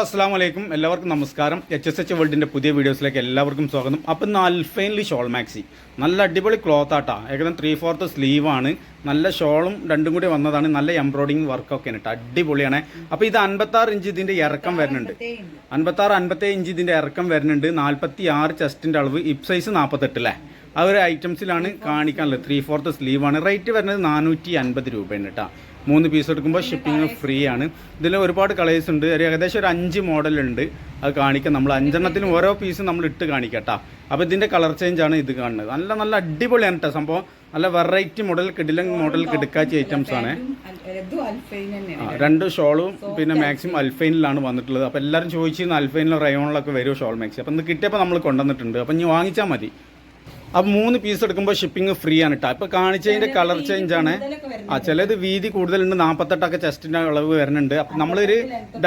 അസ്സാം വലൈക്കും എല്ലാവർക്കും നമസ്കാരം. എച്ച് എസ് എച്ച് വേൾഡിന്റെ പുതിയ വീഡിയോസിലേക്ക് എല്ലാവർക്കും സ്വാഗതം. അപ്പം ഇന്ന് അൽഫൈൻലി ഷോൾ മാക്സി. നല്ല അടിപൊളി ക്ലോത്ത് ആട്ടാ. ഏകദേശം ത്രീ ഫോർത്ത് സ്ലീവാണ് നല്ല ഷോളും രണ്ടും കൂടി വന്നതാണ്. നല്ല എംബ്രോയിഡിങ് വർക്കൊക്കെ കേട്ടോ അടിപൊളിയാണ്. അപ്പോൾ ഇത് അൻപത്താറ് ഇഞ്ച് ഇതിന്റെ ഇറക്കം വരുന്നുണ്ട്. അൻപത്താറ് അൻപത്തേഴ് ഇഞ്ച് ഇതിന്റെ ഇറക്കം വരുന്നുണ്ട്. നാൽപ്പത്തി ആറ് ചെസ്റ്റിന്റെ അളവ്. ഇപ് സൈസ് നാൽപ്പത്തെട്ട് അല്ലേ ആ ഒരു ഐറ്റംസിലാണ് കാണിക്കാനുള്ളത്. ത്രീ ഫോർത്ത് സ്ലീവാണ് റേറ്റ് വരുന്നത് നാനൂറ്റി അൻപത് രൂപയാണ് കേട്ടോ മൂന്ന് പീസ് എടുക്കുമ്പോൾ ഷിപ്പിംഗ് ഫ്രീ ആണ്. ഇതിൽ ഒരുപാട് കളേഴ്സ് ഉണ്ട്. ഒരു ഏകദേശം ഒരു അഞ്ച് മോഡലുണ്ട് അത് കാണിക്കാം നമ്മൾ അഞ്ചെണ്ണത്തിലും ഓരോ പീസും നമ്മൾ ഇട്ട് കാണിക്കാം അപ്പോൾ ഇതിന്റെ കളർ ചേഞ്ച് ആണ് ഇത് കാണുന്നത്. നല്ല നല്ല അടിപൊളിയാണ് കേട്ടോ സംഭവം. നല്ല വെറൈറ്റി മോഡൽ കിടിലൻ മോഡൽ കിടക്കാച്ച ഐറ്റംസ് ആണ്. രണ്ട് ഷോളും പിന്നെ മാക്സിമം അൽഫൈനിലാണ് വന്നിട്ടുള്ളത്. അപ്പോൾ എല്ലാവരും ചോദിച്ചിരുന്ന അൽഫൈനിലോ റയോണിലൊക്കെ വരുമോ ഷോൾ മാക്സി അപ്പോൾ ഇന്ന് കിട്ടിയപ്പോൾ നമ്മൾ കൊണ്ടുവന്നിട്ടുണ്ട്. അപ്പോൾ ഇനി വാങ്ങിച്ചാൽ മതി. അപ്പം മൂന്ന് പീസ് എടുക്കുമ്പോൾ ഷിപ്പിംഗ് ഫ്രീ ആണ് കേട്ടോ ഇപ്പോൾ കാണിച്ചതിന്റെ കളർ ചേഞ്ച് ആണ്. ആ ചിലത് വീതി കൂടുതലുണ്ട്. നാൽപ്പത്തെട്ടൊക്കെ ചെസ്റ്റിന്റെ അളവ് വരുന്നുണ്ട്. അപ്പം നമ്മളൊരു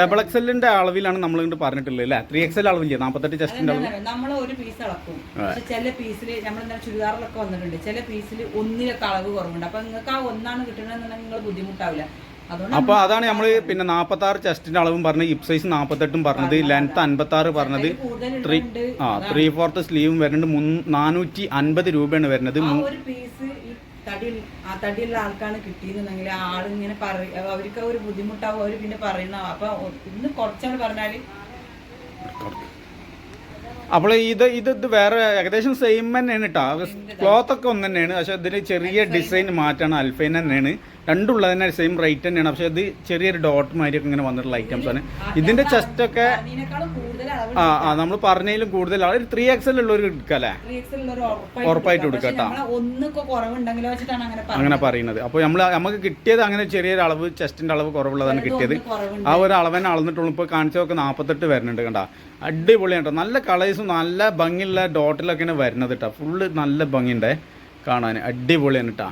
ഡബിൾ എക്സലിന്റെ അളവിലാണ് നമ്മൾ ഇങ്ങോട്ട് പറഞ്ഞിട്ടുള്ളത് അല്ലേ? ത്രീ എക്സൽ അളവില്ലേ? നാൽപ്പത്തെട്ട് ചെസ്റ്റിന്റെ അളവ്. നമ്മൾ ഒരു പീസ് അളക്കും. ചില പീസിൽ നമ്മൾ ചുരിദാറിലൊക്കെ വന്നിട്ടുണ്ട്. ചില പീസിൽ ഒന്നിലൊക്കെ അളവ് കുറവുണ്ട്. അപ്പൊ നിങ്ങൾക്ക് ആ ഒന്നാണ് കിട്ടണമെന്നുണ്ടെങ്കിൽ നിങ്ങൾ ബുദ്ധിമുട്ടാവില്ല. അപ്പോൾ അതാണ് നമ്മൾ പിന്നെ നാൽപ്പത്താറ് ചെസ്റ്റിന്റെ അളവും പറഞ്ഞത് ഇപ് സൈസ് നാൽപ്പത്തെട്ടും പറഞ്ഞത് ലെങ്ത് അൻപത്തി ആറ് പറഞ്ഞത്. ത്രീ ആ ത്രീ ഫോർത്ത് സ്ലീവും വരുന്നുണ്ട്. മുൻ- നാനൂറ്റി അൻപത് രൂപയാണ് വരുന്നത്. തടി ആ തടിയുള്ള ആൾക്കാണ് കിട്ടിയെന്നുണ്ടെങ്കിൽ ആ ആളിങ്ങനെ പറയും അവർക്ക് ഒരു ബുദ്ധിമുട്ടാവും അവർ പിന്നെ പറയുന്ന അപ്പൊ ഇന്ന് കുറച്ചാണ് പറഞ്ഞാൽ. അപ്പോൾ ഇത് ഇത് ഇത് വേറെ ഏകദേശം സെയിം തന്നെയാണ് കേട്ടോ ക്ലോത്ത് ഒക്കെ ഒന്ന് തന്നെയാണ് പക്ഷെ ഇതിന് ചെറിയ ഡിസൈൻ മാറ്റാണ്. അൽഫൈൻ തന്നെയാണ്. രണ്ടുള്ളത് തന്നെ സെയിം റേറ്റ് തന്നെയാണ്. പക്ഷെ ഇത് ചെറിയൊരു ഡോട്ട് മാതിരിയൊക്കെ ഇങ്ങനെ വന്നിട്ടുള്ള ഐറ്റംസ് ആണ്. ഇതിന്റെ ചെസ്റ്റ് ഒക്കെ ആ ആ നമ്മൾ പറഞ്ഞതിലും കൂടുതൽ ഒരു ത്രീ എക്സൽ ഉള്ളവർ എടുക്കാം അല്ലേ? ത്രീ എക്സിൽ ഉള്ളവർ ഉറപ്പായിട്ട് എടുക്കാം. കേട്ടോ. അങ്ങനെ പറയുന്നത്. അപ്പോൾ നമ്മൾ നമുക്ക് കിട്ടിയത് അങ്ങനെ ചെറിയൊരു അളവ് ചെസ്റ്റിന്റെ അളവ് കുറവുള്ളതാണ് കിട്ടിയത്. ആ ഒരു അളവിനെ അളന്നിട്ടുള്ളൂ. ഇപ്പോൾ കാണിച്ചതൊക്കെ നാൽപ്പത്തെട്ട് വരുന്നുണ്ട് കണ്ട. അടിപൊളിയാണ് കേട്ടോ. നല്ല കളേഴ്സും നല്ല ഭംഗിയുള്ള ഡോട്ടിലൊക്കെയാണ് വരുന്നത് കേട്ടോ. ഫുള്ള് നല്ല ഭംഗിയുണ്ട് കാണാൻ. അടിപൊളിയാണ് കേട്ടോ.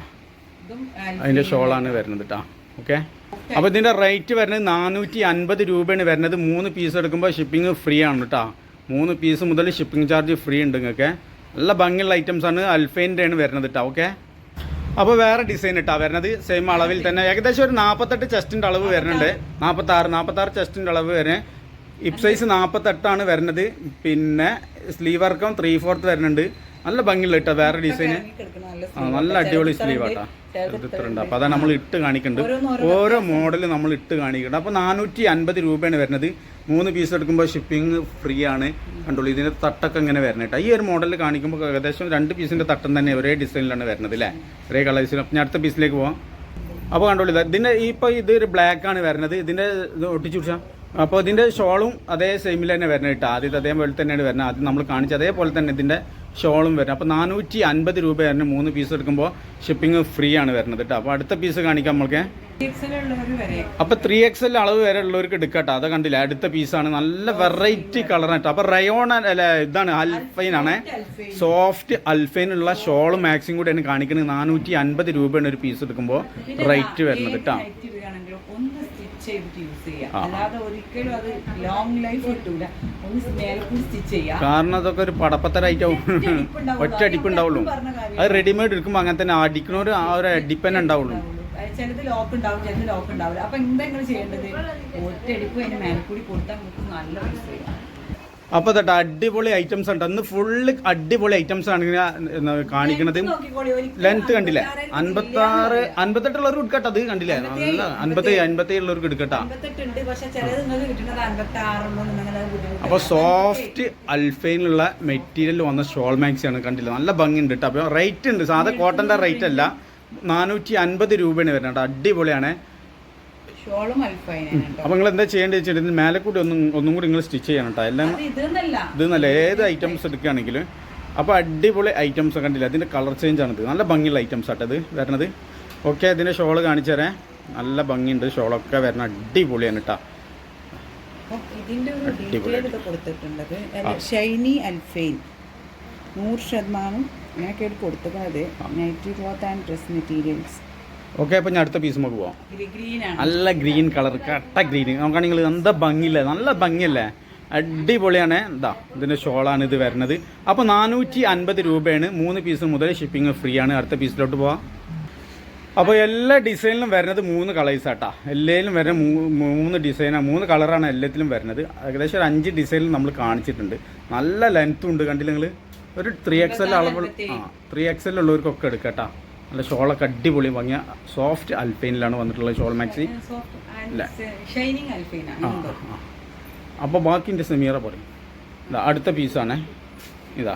അതിന്റെ ഷോളാണ് വരുന്നത് കേട്ടോ ഓക്കെ? അപ്പോൾ ഇതിന്റെ റേറ്റ് വരുന്നത് നാനൂറ്റി അൻപത് രൂപയാണ് വരുന്നത്. മൂന്ന് പീസ് എടുക്കുമ്പോൾ ഷിപ്പിംഗ് ഫ്രീ ആണ് കേട്ടോ മൂന്ന് പീസ് മുതൽ ഷിപ്പിംഗ് ചാർജ് ഫ്രീ ഉണ്ട് നിങ്ങൾക്ക് നല്ല ഭംഗിയുള്ള ഐറ്റംസ് ആണ് അൽഫൈന്റെ ആണ് വരുന്നത് കേട്ടോ ഓക്കെ? അപ്പോൾ വേറെ ഡിസൈൻ ഇട്ടാ വരുന്നത്. സെയിം അളവിൽ തന്നെ. ഏകദേശം ഒരു നാൽപ്പത്തെട്ട് ചെസ്റ്റിന്റെ അളവ് വരുന്നുണ്ട്. നാൽപ്പത്താറ് നാൽപ്പത്താറ് ചെസ്റ്റിന്റെ അളവ് വരെ ഇപ് സൈസ് നാൽപ്പത്തെട്ടാണ് വരുന്നത്. പിന്നെ സ്ലീവ് വർക്കം ത്രീ ഫോർത്ത് വരുന്നുണ്ട്. നല്ല ഭംഗിയുള്ള കേട്ടോ വേറെ ഡിസൈന് നല്ല അടിപൊളി സ്ലീവ് ആട്ടാ ഇത്രണ്ട് അപ്പോൾ അതാണ് നമ്മൾ ഇട്ട് കാണിക്കുന്നുണ്ട് ഓരോ മോഡൽ നമ്മൾ ഇട്ട് കാണിക്കുന്നുണ്ട് അപ്പോൾ നാനൂറ്റി അൻപത് രൂപയാണ് വരുന്നത്. മൂന്ന് പീസ് എടുക്കുമ്പോൾ ഷിപ്പിംഗ് ഫ്രീ ആണ്. കണ്ടോളൂ ഇതിന്റെ തട്ടൊക്കെ ഇങ്ങനെ വരുന്നത് കേട്ടോ ഈ ഒരു മോഡൽ കാണിക്കുമ്പോൾ ഏകദേശം രണ്ട് പീസിന്റെ തട്ടം തന്നെ ഒരേ ഡിസൈനിലാണ് വരുന്നത് അല്ലേ ഒരേ കളേഴ്സിൽ അപ്പം ഞാൻ അടുത്ത പീസിലേക്ക് പോവാം. അപ്പോൾ കണ്ടോളൂ ഇതിന്റെ ഇതിന്റെ ഇപ്പോൾ ഇത് ഒരു ബ്ലാക്ക് ആണ് വരുന്നത്. ഇതിന്റെ ഇത് ഒട്ടിച്ചു പിടിച്ചാൽ അപ്പോൾ ഇതിന്റെ ഷോളും അതേ സെയിമിൽ തന്നെ വരുന്നത് കേട്ടോ ആദ്യത്തെ അതേപോലെ തന്നെയാണ് വരുന്നത്. ആദ്യം നമ്മൾ കാണിച്ച അതേപോലെ തന്നെ ഇതിന്റെ ഷോളും വരുന്നത്. അപ്പോൾ നാനൂറ്റി അൻപത് രൂപ തന്നെ മൂന്ന് പീസ് എടുക്കുമ്പോൾ ഷിപ്പിംഗ് ഫ്രീ ആണ് വരുന്നത് കേട്ടോ. അപ്പോൾ അടുത്ത പീസ് കാണിക്കാം നമ്മൾക്ക്. അപ്പോൾ ത്രീ എക്സ് എൽ അളവ് വരെ ഉള്ളവർക്ക് എടുക്കട്ടോ അത് കണ്ടില്ല? അടുത്ത പീസാണ് നല്ല വെറൈറ്റി കളറാണ് കേട്ടോ. അപ്പോൾ റയോൺ അല്ല ഇതാണ് അൽഫൈൻ ആണ്. സോഫ്റ്റ് അൽഫൈനുള്ള ഷോളും മാക്സിം കൂടെയാണ് കാണിക്കുന്നത്. നാനൂറ്റി അൻപത് രൂപയാണ് ഒരു പീസ് എടുക്കുമ്പോൾ റേറ്റ് വരുന്നത് കേട്ടോ. ചെയ്തിട്ട് യൂസ് ചെയ്യാം. അല്ലാതെ ഒരിക്കലും അത് ലോങ് ലൈഫ് കിട്ടൂല. ഒന്ന് മേലക്കും സ്റ്റിച്ച് ചെയ്യാം. കാരണം അതൊക്കെ ഒരു പടപ്പത്തരായിട്ടാവും ഒറ്റ അടിപ്പ് ഉണ്ടാവുള്ളൂ. അത് റെഡിമെയ്ഡ് എടുക്കുമ്പോൾ അങ്ങനെ തന്നെ അടിക്കണൊരു ആ ഒരു അടിപ്പന്നെ ഉണ്ടാവുള്ളൂ. ചിലത് ലോക്ക് ഉണ്ടാവും ചിലത് ലോക്ക് ഉണ്ടാവില്ല. അപ്പൊ എന്താ നിങ്ങൾ ചെയ്യേണ്ടത്? ഒറ്റ അടിപ്പ് അതിന് മേലക്കൂടി കൊടുത്താൽ നമുക്ക് നല്ല പൈസ അപ്പോൾ തട്ട അടിപൊളി ഐറ്റംസ് ഉണ്ട്. അന്ന് ഫുള്ള് അടിപൊളി ഐറ്റംസ് ആണ് ഇങ്ങനെ കാണിക്കണത്. ലെങ്ത് കണ്ടില്ലേ? അൻപത്തി ആറ് അൻപത്തെട്ടുള്ളവർക്ക് എടുക്കട്ടെ അത് കണ്ടില്ലേ? നല്ല അൻപത്തി അൻപത്തി ഉള്ളവർക്ക് എടുക്കട്ടെ അപ്പൊ അപ്പോൾ സോഫ്റ്റ് അൽഫൈനുള്ള മെറ്റീരിയൽ വന്ന ഷോൾ മാക്സ് ആണ് കണ്ടില്ല? നല്ല ഭംഗിയുണ്ട് കേട്ടോ അപ്പൊ റേറ്റ് ഉണ്ട്. സാധാ കോട്ടന്റെ റേറ്റ് അല്ല. നാനൂറ്റി അൻപത് രൂപയാണ് വരുന്നത് അടിപൊളിയാണ്. ഷോളും അപ്പോൾ നിങ്ങൾ എന്താ ചെയ്യേണ്ടത് വെച്ചിട്ട് മേലെ കൂടി ഒന്നും ഒന്നും കൂടി നിങ്ങൾ സ്റ്റിച്ച് ചെയ്യണം കേട്ടോ. എല്ലാം ഇതെന്നല്ല നല്ല ഏത് ഐറ്റംസ് എടുക്കുകയാണെങ്കിലും. അപ്പോൾ അടിപൊളി ഐറ്റംസ് കണ്ടില്ല? അതിന്റെ കളർ ചേഞ്ച് ആണിത്. നല്ല ഭംഗിയുള്ള ഐറ്റംസ് ആട്ടത് വരണത് ഓക്കെ അതിന്റെ ഷോൾ കാണിച്ചു തരാം. നല്ല ഭംഗിയുണ്ട് ഷോളൊക്കെ വരണ അടിപൊളിയാണ് കേട്ടോ. അപ്പം ഇതിന്റെ ഒരു. ഡീറ്റെയിൽ കൊടുത്തിട്ടുണ്ടത് ഷൈനി അൽഫൈൻ. നൂറ് ശതമാനം. അങ്ങനെയൊക്കെയാണ് കൊടുത്തിട്ടുള്ളത് nighty cloth and dress materials okay അപ്പോൾ ഞാൻ അടുത്ത പീസ് നമുക്ക് പോവാം. നല്ല ഗ്രീൻ കളർ കട്ട ഗ്രീൻ നോക്കുകയാണെങ്കിൽ എന്താ ഭംഗിയില്ലേ? നല്ല ഭംഗിയല്ലേ? അടിപൊളിയാണ്. എന്താ ഇതിന്റെ ഷോളാണ് ഇത് വരുന്നത്. അപ്പോൾ നാനൂറ്റി അൻപത് രൂപയാണ്. മൂന്ന് പീസ് മുതൽ ഷിപ്പിംഗ് ഫ്രീ ആണ്. അടുത്ത പീസിലോട്ട് പോവാം. അപ്പോൾ എല്ലാ ഡിസൈനിലും വരുന്നത് മൂന്ന് കളേഴ്സ് ആട്ടാ. എല്ലാത്തിലും വരുന്ന മൂന്ന് ഡിസൈനാണ് മൂന്ന് കളറാണ് എല്ലാത്തിലും വരുന്നത്. ഏകദേശം ഒരു അഞ്ച് ഡിസൈനിൽ നമ്മൾ കാണിച്ചിട്ടുണ്ട്. നല്ല ലെങ്ത്തും ഉണ്ട്. കണ്ടില്ല നിങ്ങൾ ഒരു ത്രീ എക്സ് എൽ അളവ് ആ ത്രീ എക്സ് എൽ ഉള്ളവർക്കൊക്കെ എടുക്കട്ടാ. നല്ല ഷോളൊക്കെ അടിപൊളി ഭംഗിയ. സോഫ്റ്റ് അൽപ്പൈനിലാണ് വന്നിട്ടുള്ളത് ഷോൾ മാക്സി അപ്പോൾ ബാക്കിന്റെ സെമീറ പറയും ഇതാ അടുത്ത പീസാണ് ഇതാ.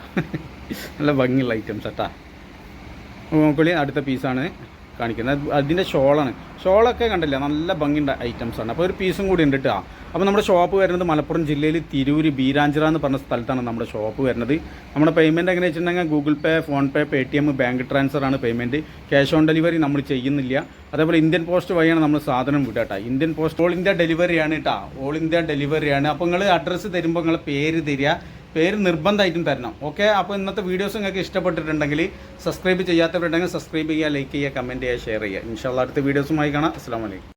നല്ല ഭംഗിയുള്ള ഐറ്റംസ് കേട്ടാ നോക്കളി അടുത്ത പീസാണ് കാണിക്കുന്നത്. അതിന്റെ ഷോളാണ്. ഷോളൊക്കെ കണ്ടില്ല? നല്ല ഭംഗിയുള്ള ഐറ്റംസ് ആണ്. അപ്പോൾ ഒരു പീസും കൂടി ഉണ്ട് കേട്ടോ അപ്പോൾ നമ്മുടെ ഷോപ്പ് വരുന്നത് മലപ്പുറം ജില്ലയിൽ തിരൂര് ബീരാഞ്ചിറ എന്ന് പറഞ്ഞ സ്ഥലത്താണ് നമ്മുടെ ഷോപ്പ് വരുന്നത്. നമ്മുടെ പേയ്മെന്റ് എങ്ങനെ വെച്ചിട്ടുണ്ടെങ്കിൽ Google Pay PhonePe Paytm bank transfer ആണ് പേയ്മെന്റ് ക്യാഷ് ഓൺ ഡെലിവറി നമ്മൾ ചെയ്യുന്നില്ല. അതേപോലെ ഇന്ത്യൻ പോസ്റ്റ് വഴിയാണ് നമ്മൾ സാധനം വിടുക കേട്ടോ ഇന്ത്യൻ പോസ്റ്റ് ഓൾ ഇന്ത്യ ഡെലിവറിയാണ് കേട്ടോ ഓൾ ഇന്ത്യ ഡെലിവറിയാണ് അപ്പോൾ നിങ്ങൾ അഡ്രസ്സ് തരുമ്പോൾ നിങ്ങളെ പേര് തരിക. പേര് നിർബന്ധമായിട്ടും തരണം. ഓക്കെ അപ്പോൾ ഇന്നത്തെ വീഡിയോസ് നിങ്ങൾക്ക് ഇഷ്ടപ്പെട്ടിട്ടുണ്ടെങ്കിൽ സബ്സ്ക്രൈബ് ചെയ്യാത്തവരുണ്ടെങ്കിൽ സബ്സ്ക്രൈബ് ചെയ്യുക ലൈക്ക് ചെയ്യുക കമന്റ് ചെയ്യുക ഷെയർ ചെയ്യുക. ഇൻഷാല്ല അടുത്ത വീഡിയോസുമായി കാണാം. അസ്സാം വലൈക്കും